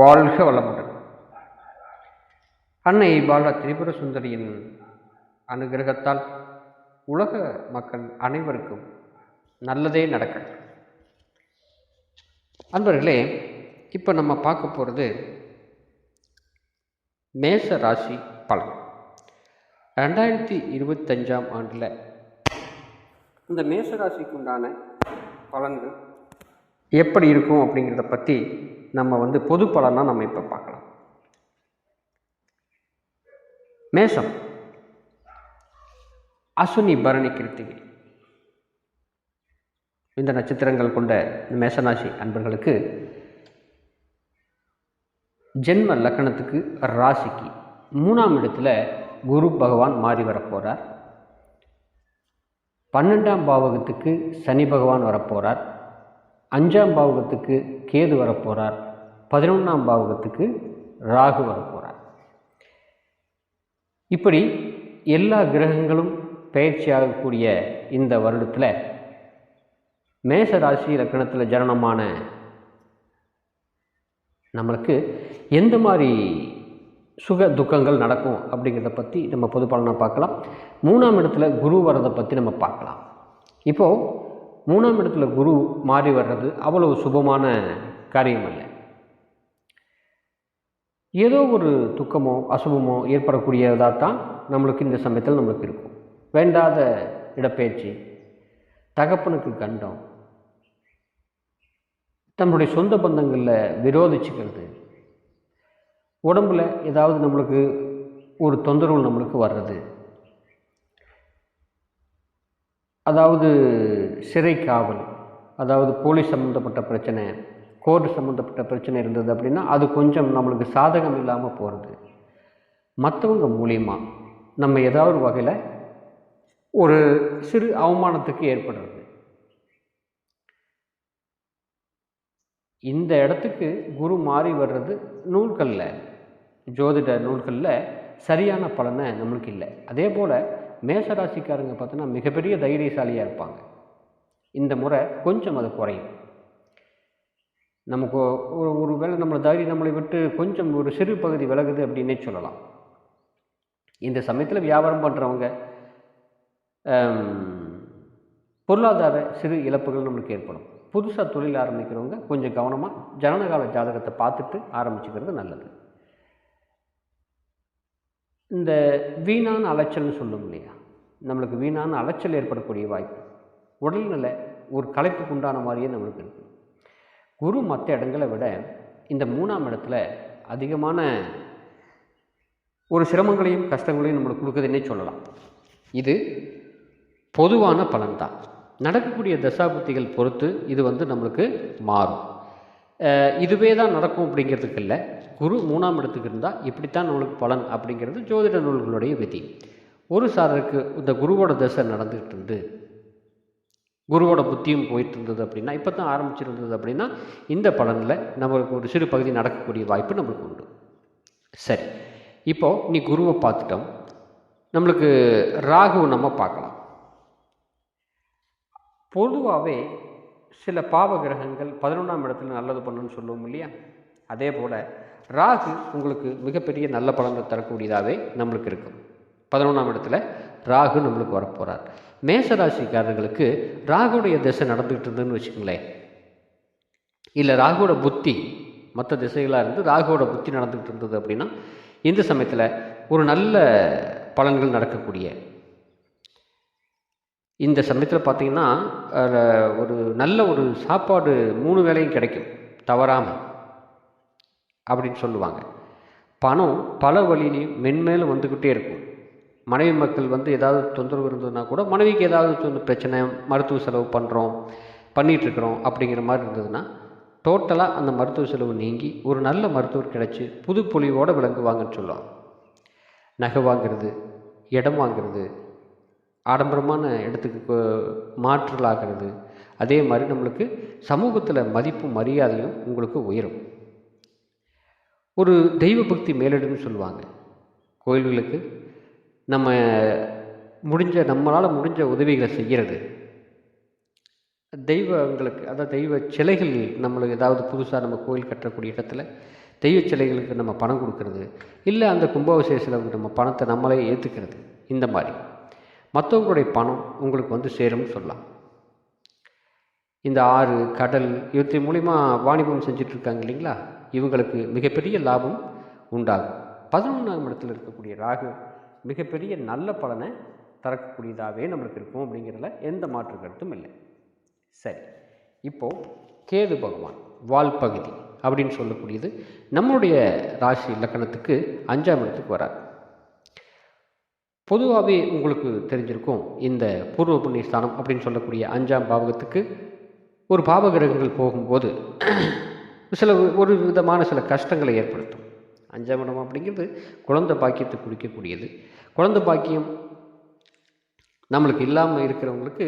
வாழ்க வளமுடன். அன்னை பாலா திரிபுர சுந்தரியின் அனுகிரகத்தால் உலக மக்கள் அனைவருக்கும் நல்லதே நடக்கட்டும். அன்பர்களே இப்போ நம்ம பார்க்க போகிறது மேச ராசி பலன். ரெண்டாயிரத்தி இருபத்தஞ்சாம் ஆண்டில் இந்த மேச ராசிக்குண்டான பலன்கள் எப்படி இருக்கும் அப்படிங்கிறத பற்றி நம்ம வந்து பொது பலனாக நம்ம இப்போ பார்க்கலாம். மேஷம். அசுனி பரணி கிருத்திகை. இந்த நட்சத்திரங்கள் கொண்ட இந்த மேசராசி அன்பர்களுக்கு ஜென்ம லக்கணத்துக்கு ராசிக்கு மூணாம் இடத்துல குரு பகவான் மாறி வரப்போகிறார் பன்னெண்டாம் பாவகத்துக்கு சனி பகவான் வரப்போகிறார் அஞ்சாம் பாவகத்துக்கு கேது வரப்போகிறார் பதினொன்றாம் பாவகத்துக்கு ராகு வரப்போகிறார் இப்படி எல்லா கிரகங்களும் பயிற்சியாகக்கூடிய இந்த வருடத்தில் மேச ராசி லக்கணத்தில் ஜனனமான நம்மளுக்கு எந்த மாதிரி சுக துக்கங்கள் நடக்கும் அப்படிங்கிறத பற்றி நம்ம பொது பலனாக பார்க்கலாம். மூணாம் இடத்துல குரு வரதை பற்றி நம்ம பார்க்கலாம். இப்போது மூணாம் இடத்துல குரு மாறி வர்றது அவ்வளவு சுபமான காரியம் அல்ல ஏதோ ஒரு துக்கமோ அசுபமோ ஏற்படக்கூடியதாக தான் நம்மளுக்கு இந்த சமயத்தில் நம்மளுக்கு இருக்கும். வேண்டாத இடப்பெயர்ச்சி தகப்பனுக்கு கண்டம் தன்னுடைய சொந்த பந்தங்களில் விரோதிச்சுக்கிறது. உடம்பில் ஏதாவது நம்மளுக்கு ஒரு தொந்தரவு நம்மளுக்கு வர்றது. அதாவது சிறை காவல் அதாவது போலீஸ் சம்மந்தப்பட்ட பிரச்சனை கோர்ட் சம்மந்தப்பட்ட பிரச்சனை இருந்தது அப்படின்னா அது கொஞ்சம் நம்மளுக்கு சாதகம் இல்லாமல் போகிறது மற்றவங்க மூலியமாக நம்ம ஏதாவது வகையில் ஒரு சிறு அவமானத்துக்கு ஏற்படுறது. இந்த இடத்துக்கு குரு மாறி வர்றது நூல்களில் ஜோதிட நூல்களில் சரியான பலனை நம்மளுக்கு இல்லை. அதே போல் மேசராசிக்காரங்க பார்த்தோன்னா மிகப்பெரிய தைரியசாலியாக இருப்பாங்க. இந்த முறை கொஞ்சம் அது குறையும். நமக்கு ஒரு ஒரு வேளை நம்மளை தைரியம் நம்மளை விட்டு கொஞ்சம் ஒரு சிறு பகுதி விலகுது அப்படின்னே சொல்லலாம். இந்த சமயத்தில் வியாபாரம் பண்ணுறவங்க பொருளாதார சிறு இழப்புகள் நம்மளுக்கு ஏற்படும். புதுசாக தொழில் ஆரம்பிக்கிறவங்க கொஞ்சம் கவனமாக ஜனனகால ஜாதகத்தை பார்த்துட்டு ஆரம்பிச்சுக்கிறது நல்லது. இந்த வீணான அலைச்சல்னு சொல்லும் இல்லையா? நம்மளுக்கு வீணான அலைச்சல் ஏற்படக்கூடிய வாய்ப்பு. உடல்நிலை ஒரு களைப்புக்கு உண்டான மாதிரியே நம்மளுக்கு இருக்குது குரு மற்ற இடங்களை விட இந்த மூணாம் இடத்துல அதிகமான ஒரு சிரமங்களையும் கஷ்டங்களையும் நம்மளுக்கு கொடுக்குதுன்னே சொல்லலாம். இது பொதுவான பலன்தான். நடக்கக்கூடிய தசாபுத்திகள் பொறுத்து இது வந்து நம்மளுக்கு மாறும். இதுவே தான் நடக்கும் அப்படிங்கிறதுக்கு இல்லை குரு மூணாம் இடத்துக்கு இருந்தால் இப்படித்தான் நம்மளுக்கு பலன் அப்படிங்கிறது ஜோதிட நூல்களுடைய விதி. ஒரு சாரருக்கு இந்த குருவோட தசை நடந்துகிட்டு இருந்து குருவோட புத்தியும் போயிட்டு இருந்தது அப்படின்னா இப்போ தான் ஆரம்பிச்சிருந்தது அப்படின்னா இந்த பலனில் நம்மளுக்கு ஒரு சிறு பகுதி நடக்கக்கூடிய வாய்ப்பு நம்மளுக்கு உண்டு. சரி இப்போது நீ குருவை பார்த்துட்டோம். நம்மளுக்கு ராகுவை நம்ம பார்க்கலாம். பொதுவாகவே சில பாவ கிரகங்கள் பதினொன்றாம் இடத்துல நல்லது பண்ணுன்னு சொல்லுவோம் இல்லையா? அதே போல் ராகு உங்களுக்கு மிகப்பெரிய நல்ல பலன்கள் தரக்கூடியதாகவே நம்மளுக்கு இருக்கும். பதினொன்றாம் இடத்துல ராகு நம்மளுக்கு வரப்போகிறார் மேசராசிக்காரர்களுக்கு ராகுடைய திசை நடந்துக்கிட்டு இருந்ததுன்னு வச்சுக்கோங்களேன். இல்லை ராகுவோட புத்தி மற்ற திசைகளாக இருந்து ராகுவோட புத்தி நடந்துக்கிட்டு இருந்தது அப்படின்னா இந்த சமயத்தில் ஒரு நல்ல பலன்கள் நடக்கக்கூடிய இந்த சமயத்தில் பார்த்திங்கன்னா ஒரு நல்ல ஒரு சாப்பாடு மூணு வேலையும் கிடைக்கும். தவறாமல் அப்படின்னு சொல்லுவாங்க. பணம் பல வழியிலையும் மென்மேலும் வந்துக்கிட்டே இருக்கும். மனைவி மக்கள் வந்து ஏதாவது தொந்தரவு இருந்ததுன்னா கூட மனைவிக்கு ஏதாவது பிரச்சனை மருத்துவ செலவு பண்ணுறோம் பண்ணிகிட்ருக்குறோம் அப்படிங்கிற மாதிரி இருந்ததுன்னா டோட்டலாக அந்த மருத்துவ செலவு நீங்கி ஒரு நல்ல மருத்துவர் கிடச்சி புது பொலிவோடு விளங்குவாங்கன்னு சொல்லுவாங்க. நகை வாங்கிறது இடம் வாங்கிறது ஆடம்பரமான இடத்துக்கு மாற்றலாகிறது அதே மாதிரி நம்மளுக்கு சமூகத்தில் மதிப்பும் மரியாதையும் உங்களுக்கு உயரும். ஒரு தெய்வ பக்தி மேலிடுன்னு சொல்லுவாங்க. கோயில்களுக்கு நம்ம முடிஞ்ச நம்மளால் முடிஞ்ச உதவிகளை செய்கிறது. தெய்வங்களுக்கு அதாவது தெய்வ சிலைகள் நம்மளுக்கு ஏதாவது புதுசாக நம்ம கோயில் கட்டக்கூடிய இடத்துல தெய்வ சிலைகளுக்கு நம்ம பணம் கொடுக்கறது. இல்லை அந்த கும்பாபிஷேகத்தில் நம்ம பணத்தை நம்மளே ஏற்றுக்கிறது இந்த மாதிரி. மற்றவங்களுடைய பணம் உங்களுக்கு வந்து சேரும்னு சொல்லலாம். இந்த ஆறு கடல் இவற்றின் மூலிமா வாணிபம் செஞ்சுட்டு இருக்காங்க இல்லைங்களா? இவங்களுக்கு மிகப்பெரிய லாபம் உண்டாகும். பதினொன்றாம் இடத்தில் இருக்கக்கூடிய ராகு மிகப்பெரிய நல்ல பலனை தரக்கூடியதாகவே நம்மளுக்கு இருக்கும் அப்படிங்கிறதுல எந்த மாற்று கருத்தும் இல்லை. சரி இப்போது கேது பகவான் வால் பகுதி அப்படின்னு சொல்லக்கூடியது நம்மளுடைய ராசி இலக்கணத்துக்கு அஞ்சாம் இடத்துக்கு வரார். பொதுவாகவே உங்களுக்கு தெரிஞ்சிருக்கும் இந்த பூர்வ புண்ணிய ஸ்தானம் அப்படின்னு சொல்லக்கூடிய அஞ்சாம் பாவகத்துக்கு ஒரு பாவகிரகங்கள் போகும்போது சில ஒரு விதமான சில கஷ்டங்களை ஏற்படுத்தும். அஞ்சாம் இடம் அப்படிங்கிறது குழந்தை பாக்கியத்தை குறிக்கக்கூடியது. குழந்தை பாக்கியம் நம்மளுக்கு இல்லாமல் இருக்கிறவங்களுக்கு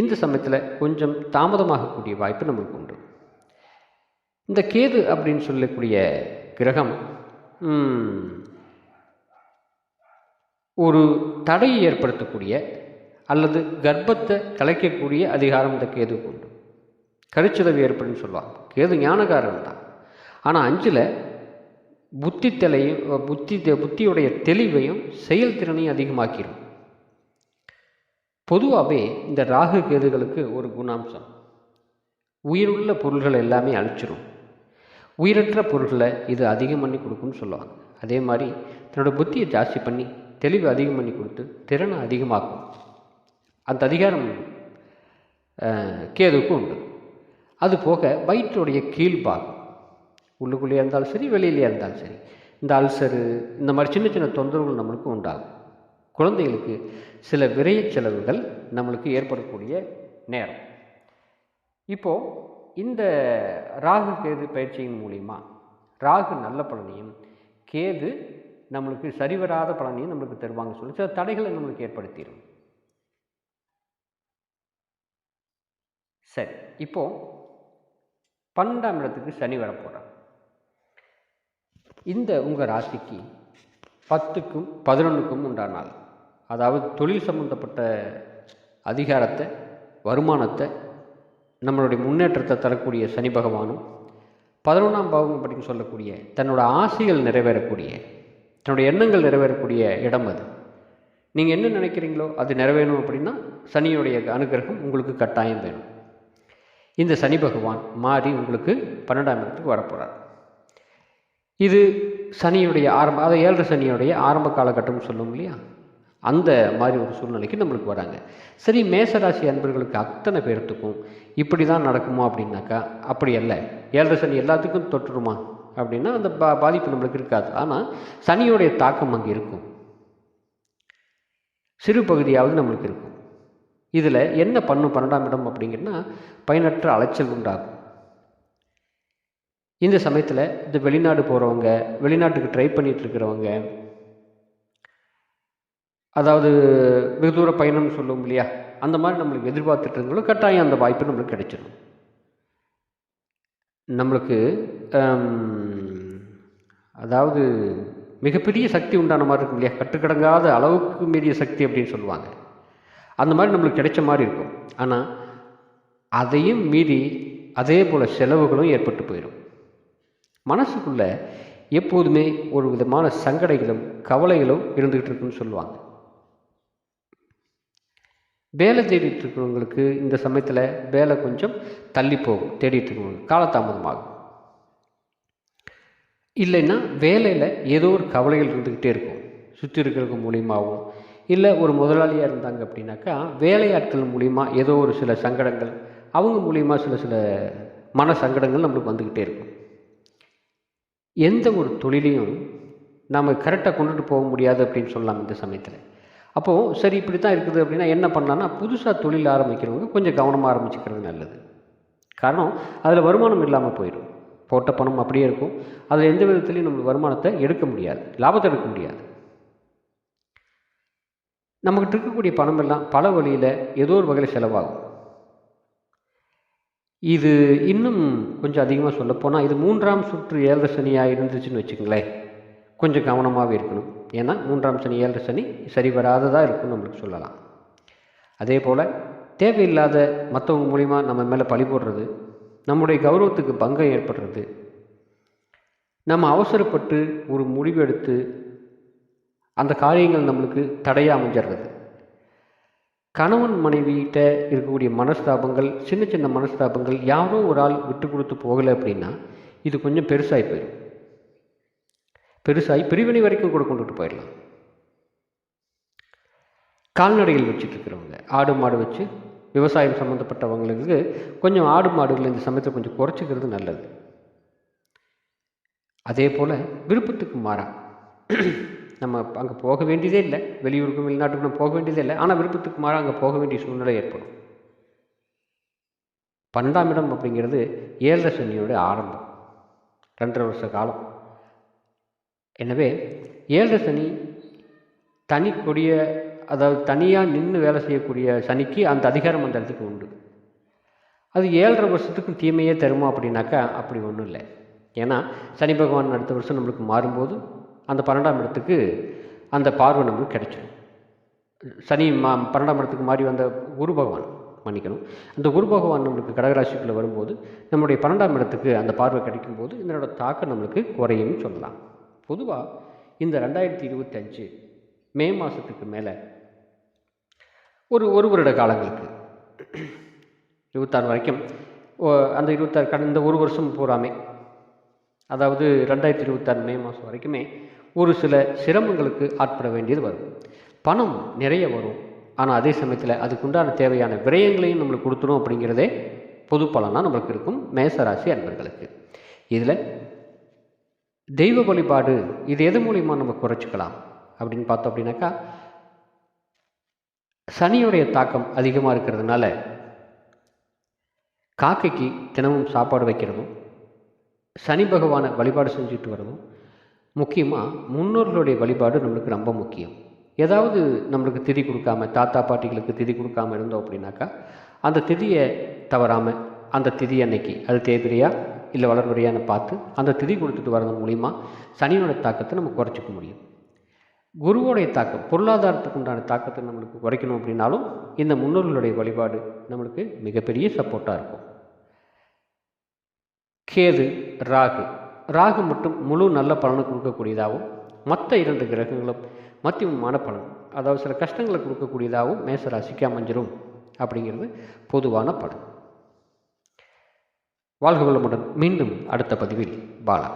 இந்த சமயத்தில் கொஞ்சம் தாமதமாகக்கூடிய வாய்ப்பு நம்மளுக்கு உண்டு. இந்த கேது அப்படின்னு சொல்லக்கூடிய கிரகம் ஒரு தடையை ஏற்படுத்தக்கூடிய அல்லது கர்ப்பத்தை கலைக்கக்கூடிய அதிகாரம் இந்த கேது உண்டு. கருச்சிதவி ஏற்படுன்னு சொல்லுவாங்க. கேது ஞானகாரன் தான். ஆனால் அஞ்சில் புத்தி தலையும் புத்தி புத்தியுடைய தெளிவையும் செயல்திறனையும் அதிகமாக்கிடும் பொதுவாகவே இந்த ராகு கேதுகளுக்கு ஒரு குணாம்சம். உயிருள்ள பொருள்கள் எல்லாமே அழிச்சிடும் உயிரற்ற பொருள்களை இது அதிகம் பண்ணி கொடுக்கும்னு சொல்லுவாங்க. அதே மாதிரி தன்னோட புத்தியை ஜாஸ்தி பண்ணி தெளிவு அதிகம் பண்ணி கொடுத்து திறனை அதிகமாக்கும். அந்த அதிகாரம் அஹ், கேதுவுக்கும் உண்டு. அது போக வயிற்றுடைய கீழ்பாகம். உள்ளுக்குள்ளேயே இருந்தாலும் சரி வெளியிலேயே இருந்தாலும் சரி இந்த அல்சரு இந்த மாதிரி சின்ன சின்ன தொந்தரவுகள் நம்மளுக்கு உண்டாகும். குழந்தைகளுக்கு சில விரைய செலவுகள் நம்மளுக்கு ஏற்படக்கூடிய நேரம். இப்போது இந்த ராகு கேது பயிற்சியின் மூலிமா ராகு நல்ல பலனையும் கேது நம்மளுக்கு சரிவராத பலனையும் நம்மளுக்கு தருவாங்க சொல்லி சில தடைகளை நம்மளுக்கு ஏற்படுத்திடும். சரி இப்போது பன்னெண்டாம் இடத்துக்கு சனி வரப்போகிறார் இந்த உங்கள் ராசிக்கு பத்துக்கும் பதினொன்றுக்கும் உண்டான நாள். அதாவது தொழில் சம்பந்தப்பட்ட அதிகாரத்தை வருமானத்தை நம்மளுடைய முன்னேற்றத்தை தரக்கூடிய சனி பகவானும் பதினொன்றாம் பாவம் அப்படின்னு சொல்லக்கூடிய தன்னோட ஆசைகள் நிறைவேறக்கூடிய தன்னுடைய எண்ணங்கள் நிறைவேறக்கூடிய இடம் அது. நீங்கள் என்ன நினைக்கிறீங்களோ அது நிறைவேணும் அப்படின்னா சனியுடைய அனுகிரகம் உங்களுக்கு கட்டாயம் வேணும். இந்த சனி பகவான் மாறி உங்களுக்கு பன்னெண்டாம் இடத்துக்கு வரப்போகிறார் இது சனியுடைய ஆரம்ப அதை ஏழரை சனியுடைய ஆரம்ப காலகட்டம்னு சொல்லுவோம் இல்லையா? அந்த மாதிரி ஒரு சூழ்நிலைக்கு நம்மளுக்கு வராங்க. சரி மேசராசி அன்பர்களுக்கு அத்தனை பேர்த்துக்கும் இப்படி தான் நடக்குமா அப்படின்னாக்கா அப்படி அல்ல. ஏழரை சனி எல்லாத்துக்கும் தொற்றுருமா? அப்படின்னா அந்த பா பாதிப்பு நம்மளுக்கு இருக்காது. ஆனால் சனியுடைய தாக்கம் அங்கே இருக்கும். சிறு பகுதியாவது நம்மளுக்கு இருக்கும். இதில் என்ன பண்ணும் பன்னெண்டாம் இடம் அப்படிங்கன்னா பயனற்ற அலைச்சல் உண்டாகும். இந்த சமயத்தில் இந்த வெளிநாடு போகிறவங்க வெளிநாட்டுக்கு ட்ரை பண்ணிகிட்டு இருக்கிறவங்க அதாவது வெகு தூர பயணம்னு சொல்லுவோம் இல்லையா? அந்த மாதிரி நம்மளுக்கு எதிர்பார்த்துட்டு இருந்தாலும் கட்டாயம் அந்த வாய்ப்பு நம்மளுக்கு கிடைச்சிடும் நம்மளுக்கு அதாவது மிகப்பெரிய சக்தி உண்டான மாதிரி இருக்கும் இல்லையா? கட்டுக்கடங்காத அளவுக்கு மீறிய சக்தி அப்படின்னு சொல்லுவாங்க. அந்த மாதிரி நம்மளுக்கு கிடைச்ச மாதிரி இருக்கும். ஆனால் அதையும் மீறி அதே போல் செலவுகளும் ஏற்பட்டு போயிடும். மனசுக்குள்ள எப்போதுமே ஒரு விதமான சங்கடைகளும் கவலைகளும் இருந்துகிட்டு இருக்குன்னு சொல்லுவாங்க. வேலை தேடிட்டு இருக்கிறவங்களுக்கு இந்த சமயத்தில் வேலை கொஞ்சம் தள்ளி போகும் தேடிட்டு இருக்கிறவங்க காலதாமதமாகும். இல்லைன்னா வேலையில் ஏதோ ஒரு கவலைகள் இருந்துக்கிட்டே இருக்கும். சுற்றி இருக்கிறவங்க மூலியமாகவும் இல்லை ஒரு முதலாளியாக இருந்தாங்க அப்படின்னாக்கா வேலையாட்கள் மூலிமா ஏதோ ஒரு சில சங்கடங்கள் அவங்க மூலிமா சில சில மன சங்கடங்கள் நம்மளுக்கு வந்துக்கிட்டே இருக்கும். எந்த ஒரு தொழிலையும் நம்ம கரெக்டாக கொண்டுட்டு போக முடியாது அப்படின்னு சொல்லலாம் இந்த சமயத்தில். அப்போது சரி இப்படி தான் இருக்குது அப்படின்னா என்ன பண்ணலான்னா புதுசாக தொழில் ஆரம்பிக்கிறவங்க கொஞ்சம் கவனமாக ஆரம்பிச்சுக்கிறது நல்லது. காரணம் அதில் வருமானம் இல்லாமல் போயிடும். போட்ட பணம் அப்படியே இருக்கும். அதில் எந்த விதத்துலையும் நம்ம வருமானத்தை எடுக்க முடியாது. லாபத்தை எடுக்க முடியாது. நம்மகிட்ட இருக்கக்கூடிய பணம் எல்லாம் பல வழியில் ஏதோ ஒரு வகையில் செலவாகும். இது இன்னும் கொஞ்சம் அதிகமாக சொல்லப்போனால் இது மூன்றாம் சுற்று ஏழரை சனியாக இருந்துச்சுன்னு வச்சுக்கங்களேன். கொஞ்சம் கவனமாகவே இருக்கணும். ஏன்னா மூன்றாம் சனி ஏழரை சனி சரி வராததாக இருக்கும்னு நம்மளுக்கு சொல்லலாம். அதே போல் தேவையில்லாத மற்றவங்க மூலிமா நம்ம மேலே பழி போடுறது நம்முடைய கௌரவத்துக்கு பங்கம் ஏற்படுறது. நம்ம அவசரப்பட்டு ஒரு முடிவு எடுத்து அந்த காரியங்கள் நம்மளுக்கு தடையாக அமைஞ்சிடுறது கணவன் மனைவிகிட்ட இருக்கக்கூடிய மனஸ்தாபங்கள் சின்ன சின்ன மனஸ்தாபங்கள் யாரோ ஒரு ஆள் விட்டு கொடுத்து போகலை அப்படின்னா இது கொஞ்சம் பெருசாகி போயிடும் பெருசாகி பிரிவினை வரைக்கும் கூட கொண்டுட்டு போயிடலாம். கால்நடைகள் வச்சுட்டு இருக்கிறவங்க ஆடு மாடு வச்சு விவசாயம் சம்மந்தப்பட்டவங்களுக்கு கொஞ்சம் ஆடு மாடுகள் இந்த சமயத்தில் கொஞ்சம் குறைச்சிக்கிறது நல்லது. அதே போல் விருப்பத்துக்கு மாறா. நம்ம அங்கே போக வேண்டியதே இல்லை. வெளியூருக்கும் வெளிநாட்டுக்கும் நம்ம போக வேண்டியதே இல்லை. ஆனால் விருப்பத்துக்கு மாறா அங்கே போக வேண்டிய சூழ்நிலை ஏற்படும். பன்னெண்டாம் இடம் அப்படிங்கிறது ஏழரை சனியோட ஆரம்பம். ரெண்டரை வருஷ காலம். எனவே ஏழரை சனி தனி கொடிய அதாவது தனியாக நின்று வேலை செய்யக்கூடிய சனிக்கு அந்த அதிகாரம் அந்த இடத்துக்கு உண்டு. அது ஏழரை வருஷத்துக்கும் தீமையே தருமா அப்படின்னாக்கா அப்படி ஒன்றும் இல்லை. ஏன்னா சனி பகவான் அடுத்த வருஷம் நம்மளுக்கு மாறும்போது அந்த பன்னெண்டாம் இடத்துக்கு அந்த பார்வை நம்மளுக்கு கிடைச்சிடும் சனி மா பன்னெண்டாம் இடத்துக்கு மாறி வந்த குரு பகவான் மன்னிக்கணும். அந்த குரு பகவான் நம்மளுக்கு கடகராசிக்குள்ளே வரும்போது நம்மளுடைய பன்னெண்டாம் இடத்துக்கு அந்த பார்வை கிடைக்கும் போது இதனோட தாக்கம் நம்மளுக்கு குறையும்னு சொல்லலாம். பொதுவாக இந்த ரெண்டாயிரத்தி இருபத்தஞ்சு மே மாதத்துக்கு மேலே ஒரு ஒரு வருட காலங்களுக்கு. இருபத்தாறு வரைக்கும். ஓ- அந்த இருபத்தாறு கடந்த ஒரு வருஷம் பூராமே அதாவது ரெண்டாயிரத்தி இருபத்தாறு மே மாதம் வரைக்குமே ஒரு சில சிரமங்களுக்கு ஆட்பட வேண்டியது வரும். பணம் நிறைய வரும். ஆனால் அதே சமயத்தில் அதுக்குண்டான தேவையான விரயங்களையும் நம்மளுக்கு கொடுத்துரும் அப்படிங்கிறதே பொது பலனாக நம்மளுக்கு இருக்கும் மேசராசி அன்பர்களுக்கு. இதில் தெய்வ வழிபாடு இது எது மூலியமாக நம்ம குறைச்சிக்கலாம் அப்படின்னு பார்த்தோம் அப்படின்னாக்கா சனியுடைய தாக்கம் அதிகமாக இருக்கிறதுனால காக்கைக்கு தினமும் சாப்பாடு வைக்கிறதும் சனி பகவானை வழிபாடு செஞ்சுட்டு வரதும் முக்கியமாக முன்னோர்களுடைய வழிபாடு நம்மளுக்கு ரொம்ப முக்கியம். ஏதாவது நம்மளுக்கு திதி கொடுக்காம தாத்தா பாட்டிகளுக்கு திதி கொடுக்காம இருந்தோம் அப்படின்னாக்கா அந்த திதியை தவறாமல் அந்த திதி அன்னைக்கு அது தேதிரியா இல்லை வளர்பிரியான்னு பார்த்து அந்த திதி கொடுத்துட்டு வரது மூலிமா சனியோட தாக்கத்தை நம்ம குறைச்சிக்க முடியும். குருவோடைய தாக்கம் பொருளாதாரத்துக்கு உண்டான தாக்கத்தை நம்மளுக்கு குறைக்கணும் அப்படின்னாலும் இந்த முன்னோர்களுடைய வழிபாடு நம்மளுக்கு மிகப்பெரிய சப்போர்ட்டாக இருக்கும். கேது ராகு ராகு மட்டும் முழு நல்ல பலனை கொடுக்கக்கூடியதாகவும் மற்ற இரண்டு கிரகங்களும் மத்தியமமான பலன் அதாவது சில கஷ்டங்களை கொடுக்கக்கூடியதாகவும் மேசராசிக்கு அமைஞ்சிரும் அப்படிங்கிறது பொதுவான பலன். வாழ்க வளமுடன் மீண்டும் அடுத்த பதிவில் பாலா